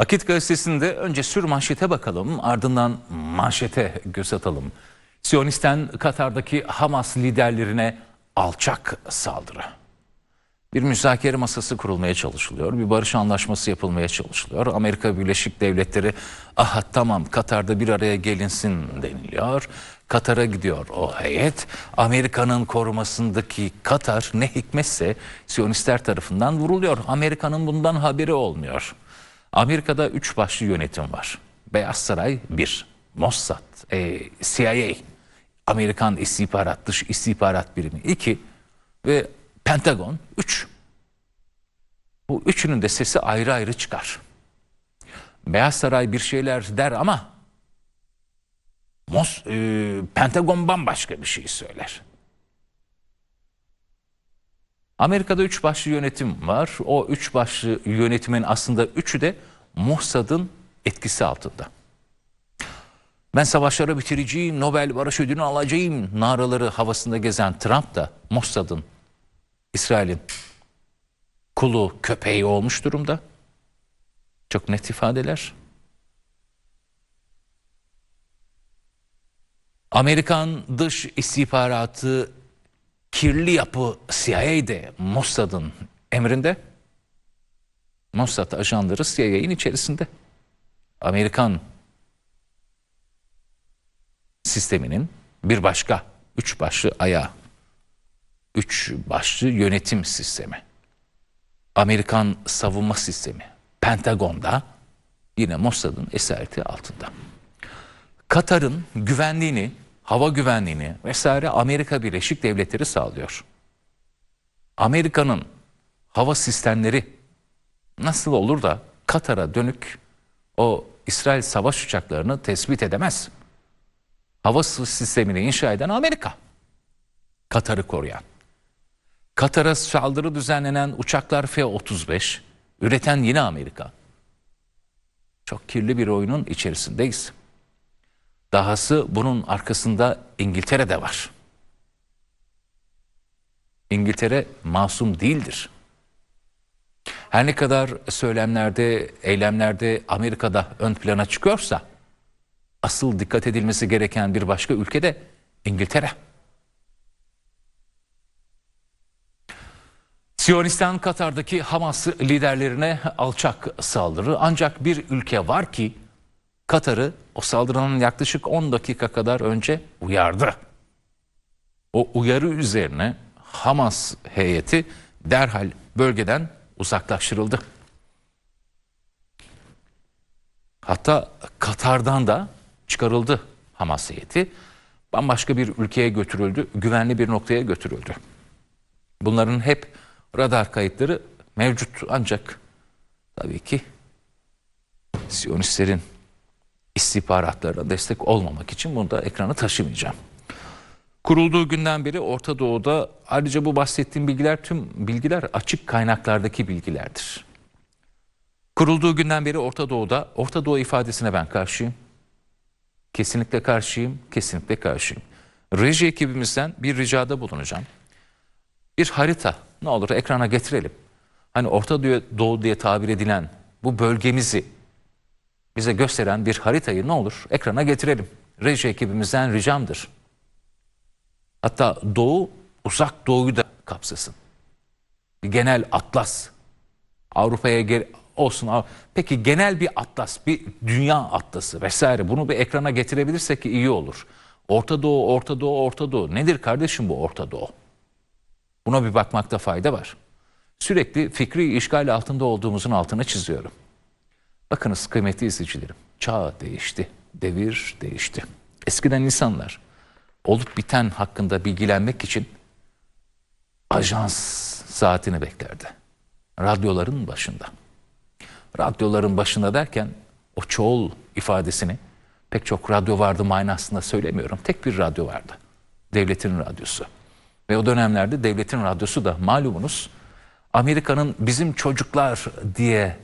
Akit gazetesinde önce sür manşete bakalım ardından manşete göz atalım. Siyonisten Katar'daki Hamas liderlerine alçak saldırı. Bir müzakere masası kurulmaya çalışılıyor. Bir barış anlaşması yapılmaya çalışılıyor. Amerika Birleşik Devletleri aha tamam Katar'da bir araya gelinsin deniliyor. Katar'a gidiyor o heyet. Amerika'nın korumasındaki Katar ne hikmetse Siyonistler tarafından vuruluyor. Amerika'nın bundan haberi olmuyor. Amerika'da üç başlı yönetim var. Beyaz Saray bir, Mossad, e, CIA, Amerikan istihbarat, dış istihbarat birimi iki ve Pentagon 3. Bu üçünün de sesi ayrı ayrı çıkar. Beyaz Saray bir şeyler der ama Mos, e, Pentagon bambaşka bir şey söyler. Amerika'da üç başlı yönetim var. O üç başlı yönetimin aslında üçü de Mossad'ın etkisi altında. Ben savaşları bitireceğim, Nobel Barış Ödülünü alacağım naraları havasında gezen Trump da Mossad'ın İsrail'in kulu köpeği olmuş durumda. Çok net ifadeler. Amerikan dış istihbaratı kirli yapı CIA'de Mossad'ın emrinde. Mossad ajanları CIA'nin içerisinde. Amerikan sisteminin bir başka üç başlı ayağı üç başlı yönetim sistemi. Amerikan savunma sistemi. Pentagon'da yine Mossad'ın esareti altında. Katar'ın güvenliğini, hava güvenliğini vesaire Amerika Birleşik Devletleri sağlıyor. Amerika'nın hava sistemleri nasıl olur da Katar'a dönük o İsrail savaş uçaklarını tespit edemez? Hava sistemini inşa eden Amerika. Katar'ı koruyan. Katar'a saldırı düzenlenen uçaklar F-35 üreten yine Amerika. Çok kirli bir oyunun içerisindeyiz. Dahası bunun arkasında İngiltere de var. İngiltere masum değildir. Her ne kadar söylemlerde, eylemlerde Amerika'da ön plana çıkıyorsa asıl dikkat edilmesi gereken bir başka ülke de İngiltere. Siyonistan Katar'daki Hamas liderlerine alçak saldırı ancak bir ülke var ki Katar'ı o saldırının yaklaşık 10 dakika kadar önce uyardı. O uyarı üzerine Hamas heyeti derhal bölgeden uzaklaştırıldı. Hatta Katar'dan da çıkarıldı Hamas heyeti. Bambaşka bir ülkeye götürüldü, güvenli bir noktaya götürüldü. Bunların hep radar kayıtları mevcut ancak tabii ki Siyonistlerin istihbaratlarına destek olmamak için bunu da ekranı taşımayacağım. Kurulduğu günden beri Orta Doğu'da ayrıca bu bahsettiğim bilgiler tüm bilgiler açık kaynaklardaki bilgilerdir. Kurulduğu günden beri Orta Doğu'da Orta Doğu ifadesine ben karşıyım. Kesinlikle karşıyım, kesinlikle karşıyım. Reji ekibimizden bir ricada bulunacağım. Bir harita ne olur ekrana getirelim. Hani Orta Doğu diye tabir edilen bu bölgemizi bize gösteren bir haritayı ne olur ekrana getirelim. Reji ekibimizden ricamdır. Hatta Doğu, uzak Doğu'yu da kapsasın. Bir genel atlas. Avrupa'ya olsun. Peki genel bir atlas, bir dünya atlası vesaire bunu bir ekrana getirebilirsek iyi olur. Orta Doğu, Orta Doğu, Orta Doğu. Nedir kardeşim bu Orta Doğu? Buna bir bakmakta fayda var. Sürekli fikri işgal altında olduğumuzun altına çiziyorum. Bakınız kıymetli izleyicilerim, çağ değişti, devir değişti. Eskiden insanlar olup biten hakkında bilgilenmek için ajans saatini beklerdi. Radyoların başında. Radyoların başında derken o çoğul ifadesini pek çok radyo vardı manasında söylemiyorum. Tek bir radyo vardı. Devletin radyosu. Ve o dönemlerde devletin radyosu da malumunuz Amerika'nın bizim çocuklar diye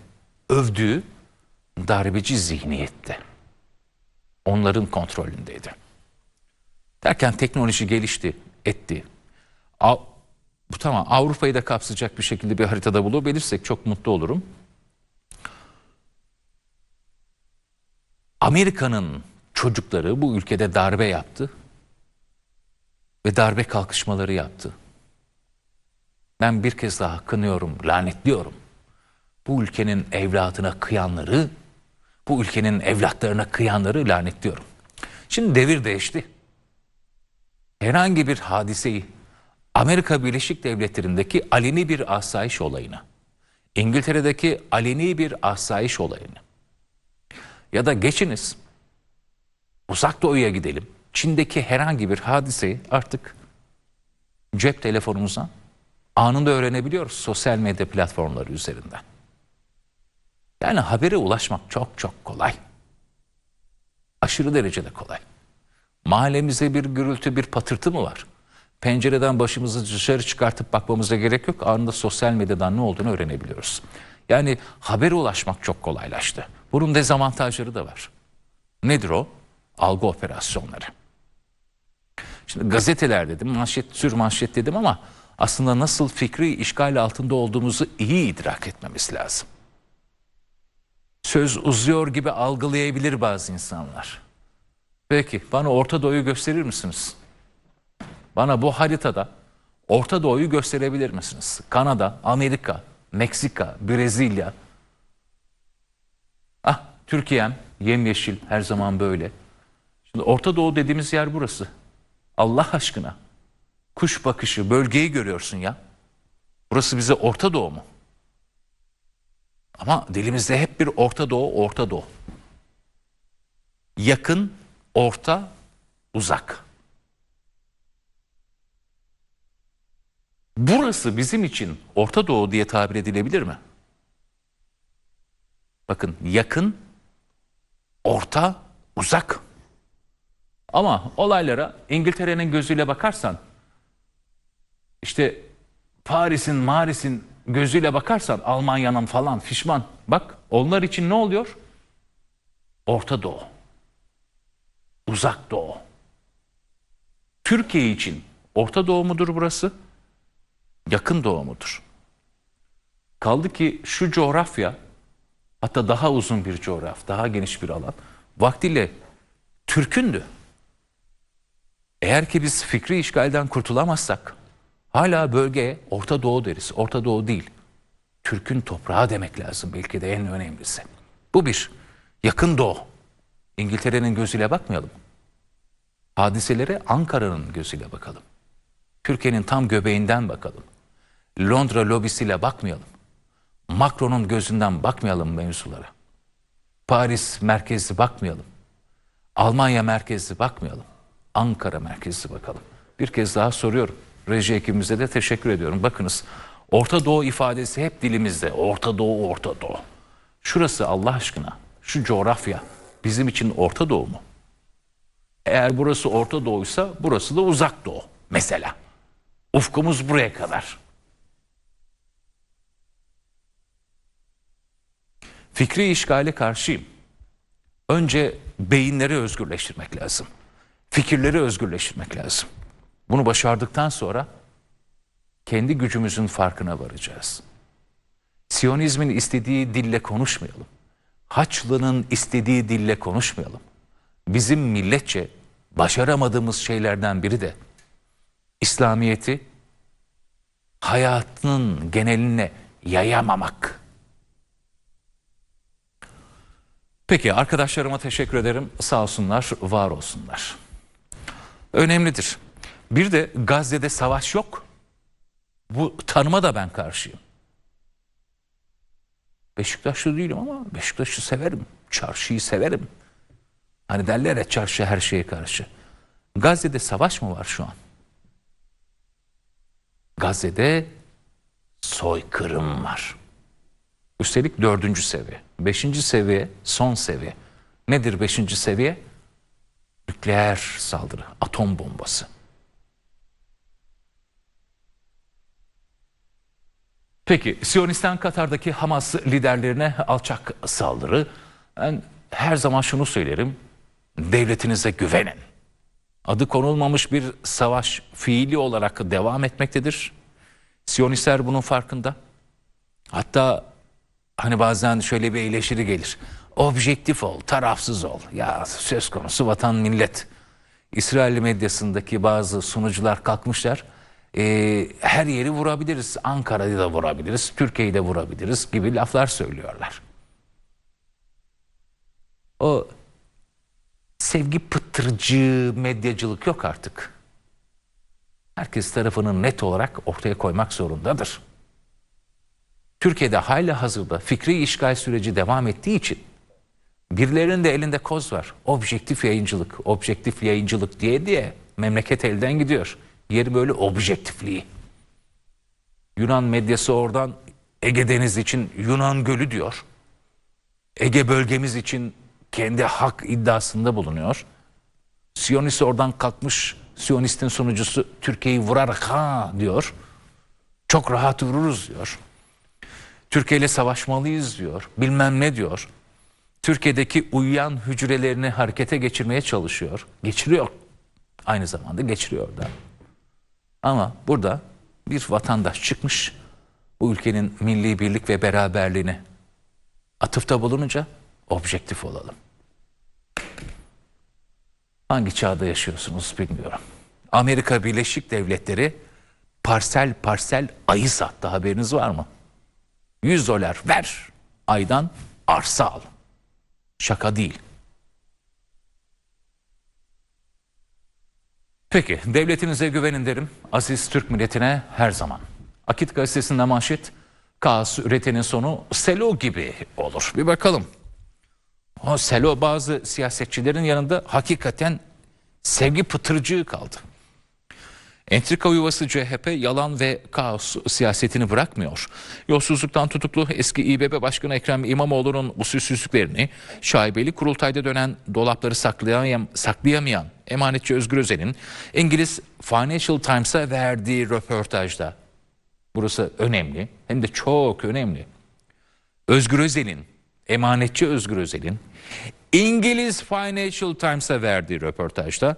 övdüğü darbeci zihniyette. Onların kontrolündeydi. Derken teknoloji gelişti, etti. Av, bu tamam Avrupa'yı da kapsayacak bir şekilde bir haritada bulabilirsek çok mutlu olurum. Amerika'nın çocukları bu ülkede darbe yaptı ve darbe kalkışmaları yaptı. Ben bir kez daha kınıyorum, lanetliyorum. Bu ülkenin evladına kıyanları, bu ülkenin evlatlarına kıyanları lanetliyorum. Şimdi devir değişti. Herhangi bir hadiseyi Amerika Birleşik Devletleri'ndeki aleni bir asayiş olayına, İngiltere'deki aleni bir asayiş olayını ya da geçiniz uzak doğuya gidelim. Çin'deki herhangi bir hadiseyi artık cep telefonumuzdan anında öğrenebiliyoruz sosyal medya platformları üzerinden. Yani habere ulaşmak çok çok kolay. Aşırı derecede kolay. Mahallemize bir gürültü, bir patırtı mı var? Pencereden başımızı dışarı çıkartıp bakmamıza gerek yok. Anında sosyal medyadan ne olduğunu öğrenebiliyoruz. Yani habere ulaşmak çok kolaylaştı. Bunun dezavantajları da var. Nedir o? Algı operasyonları. Şimdi gazeteler dedim, manşet, sür manşet dedim ama aslında nasıl fikri işgal altında olduğumuzu iyi idrak etmemiz lazım. Söz uzuyor gibi algılayabilir bazı insanlar. Peki bana Orta Doğu'yu gösterir misiniz? Bana bu haritada Orta Doğu'yu gösterebilir misiniz? Kanada, Amerika, Meksika, Brezilya. Ah Türkiye'm yemyeşil her zaman böyle. Şimdi Orta Doğu dediğimiz yer burası. Allah aşkına. Kuş bakışı bölgeyi görüyorsun ya. Burası bize Orta Doğu mu? Ama dilimizde hep bir Orta Doğu, Orta Doğu. Yakın, orta, uzak. Burası bizim için Orta Doğu diye tabir edilebilir mi? Bakın yakın, orta, uzak. Ama olaylara İngiltere'nin gözüyle bakarsan, işte Paris'in, Maris'in gözüyle bakarsan Almanya'nın falan fişman. Bak onlar için ne oluyor? Orta Doğu. Uzak Doğu. Türkiye için Orta Doğu mudur burası? Yakın Doğu mudur? Kaldı ki şu coğrafya hatta daha uzun bir coğraf, daha geniş bir alan vaktiyle Türk'ündü. Eğer ki biz fikri işgalden kurtulamazsak hala bölgeye Orta Doğu deriz. Orta Doğu değil. Türk'ün toprağı demek lazım belki de en önemlisi. Bu bir. Yakın Doğu. İngiltere'nin gözüyle bakmayalım. Hadiselere Ankara'nın gözüyle bakalım. Türkiye'nin tam göbeğinden bakalım. Londra lobisiyle bakmayalım. Macron'un gözünden bakmayalım mevzulara. Paris merkezli bakmayalım. Almanya merkezli bakmayalım. Ankara merkezli bakalım. Bir kez daha soruyorum. Reji ekibimize de teşekkür ediyorum. Bakınız Orta Doğu ifadesi hep dilimizde. Orta Doğu, Orta Doğu. Şurası Allah aşkına, şu coğrafya bizim için Orta Doğu mu? Eğer burası Orta Doğu'ysa burası da Uzak Doğu mesela. Ufkumuz buraya kadar. Fikri işgale karşıyım. Önce beyinleri özgürleştirmek lazım. Fikirleri özgürleştirmek lazım. Bunu başardıktan sonra kendi gücümüzün farkına varacağız. Siyonizmin istediği dille konuşmayalım. Haçlı'nın istediği dille konuşmayalım. Bizim milletçe başaramadığımız şeylerden biri de İslamiyet'i hayatının geneline yayamamak. Peki arkadaşlarıma teşekkür ederim. Sağ olsunlar, var olsunlar. Önemlidir. Bir de Gazze'de savaş yok. Bu tanıma da ben karşıyım. Beşiktaşlı değilim ama Beşiktaş'ı severim. Çarşıyı severim. Hani derler ya çarşı her şeye karşı. Gazze'de savaş mı var şu an? Gazze'de soykırım var. Üstelik dördüncü seviye. Beşinci seviye son seviye. Nedir beşinci seviye? Nükleer saldırı, atom bombası. Peki Siyonistan Katar'daki Hamas liderlerine alçak saldırı. Ben her zaman şunu söylerim. Devletinize güvenin. Adı konulmamış bir savaş fiili olarak devam etmektedir. Siyonistler bunun farkında. Hatta hani bazen şöyle bir eleştiri gelir. Objektif ol, tarafsız ol. Ya söz konusu vatan millet. İsrail medyasındaki bazı sunucular kalkmışlar. Ee, her yeri vurabiliriz. Ankara'yı da vurabiliriz. Türkiye'yi de vurabiliriz gibi laflar söylüyorlar. O sevgi pıtırcı medyacılık yok artık. Herkes tarafını net olarak ortaya koymak zorundadır. Türkiye'de hala hazırda fikri işgal süreci devam ettiği için birilerinin de elinde koz var. Objektif yayıncılık, objektif yayıncılık diye diye memleket elden gidiyor. Yeri böyle objektifliği. Yunan medyası oradan Ege Denizi için Yunan Gölü diyor. Ege bölgemiz için kendi hak iddiasında bulunuyor. Siyonist oradan kalkmış, Siyonist'in sunucusu Türkiye'yi vurarak ha diyor. Çok rahat vururuz diyor. Türkiye ile savaşmalıyız diyor. Bilmem ne diyor. Türkiye'deki uyuyan hücrelerini harekete geçirmeye çalışıyor. Geçiriyor. Aynı zamanda geçiriyor da. Ama burada bir vatandaş çıkmış. Bu ülkenin milli birlik ve beraberliğini atıfta bulununca objektif olalım. Hangi çağda yaşıyorsunuz bilmiyorum. Amerika Birleşik Devletleri parsel parsel ayı sattı haberiniz var mı? 100 dolar ver aydan arsa al. Şaka değil. Peki devletinize güvenin derim. Aziz Türk milletine her zaman. Akit gazetesinde manşet kaos üretenin sonu selo gibi olur. Bir bakalım. O selo bazı siyasetçilerin yanında hakikaten sevgi pıtırcığı kaldı. Entrika yuvası CHP yalan ve kaos siyasetini bırakmıyor. Yolsuzluktan tutuklu eski İBB Başkanı Ekrem İmamoğlu'nun usulsüzlüklerini, şaibeli kurultayda dönen dolapları saklayam saklayamayan emanetçi Özgür Özel'in İngiliz Financial Times'a verdiği röportajda, burası önemli hem de çok önemli. Özgür Özel'in, emanetçi Özgür Özel'in İngiliz Financial Times'a verdiği röportajda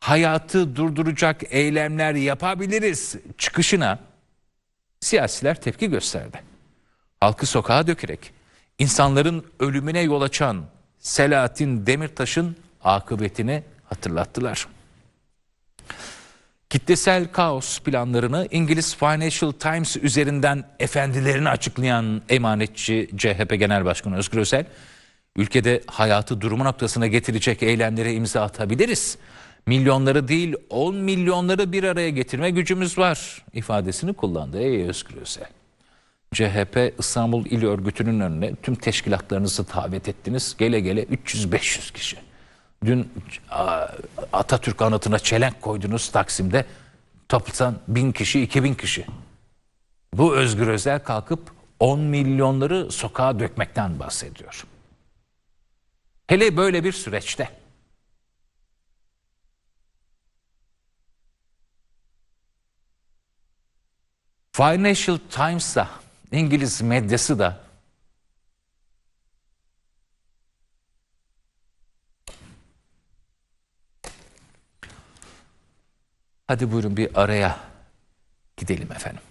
hayatı durduracak eylemler yapabiliriz çıkışına siyasiler tepki gösterdi. Halkı sokağa dökerek insanların ölümüne yol açan Selahattin Demirtaş'ın akıbetini hatırlattılar. Kitlesel kaos planlarını İngiliz Financial Times üzerinden efendilerini açıklayan emanetçi CHP Genel Başkanı Özgür Özel, ülkede hayatı durumu noktasına getirecek eylemlere imza atabiliriz. Milyonları değil 10 milyonları bir araya getirme gücümüz var ifadesini kullandı. Ey Özgür Özel. CHP İstanbul İl Örgütü'nün önüne tüm teşkilatlarınızı davet ettiniz. Gele gele 300-500 kişi. Dün Atatürk anıtına çelenk koydunuz Taksim'de. Toplasan 1000 kişi, 2000 kişi. Bu Özgür Özel kalkıp 10 milyonları sokağa dökmekten bahsediyor. Hele böyle bir süreçte. Financial Times'da, İngiliz medyası da Hadi buyurun bir araya gidelim efendim.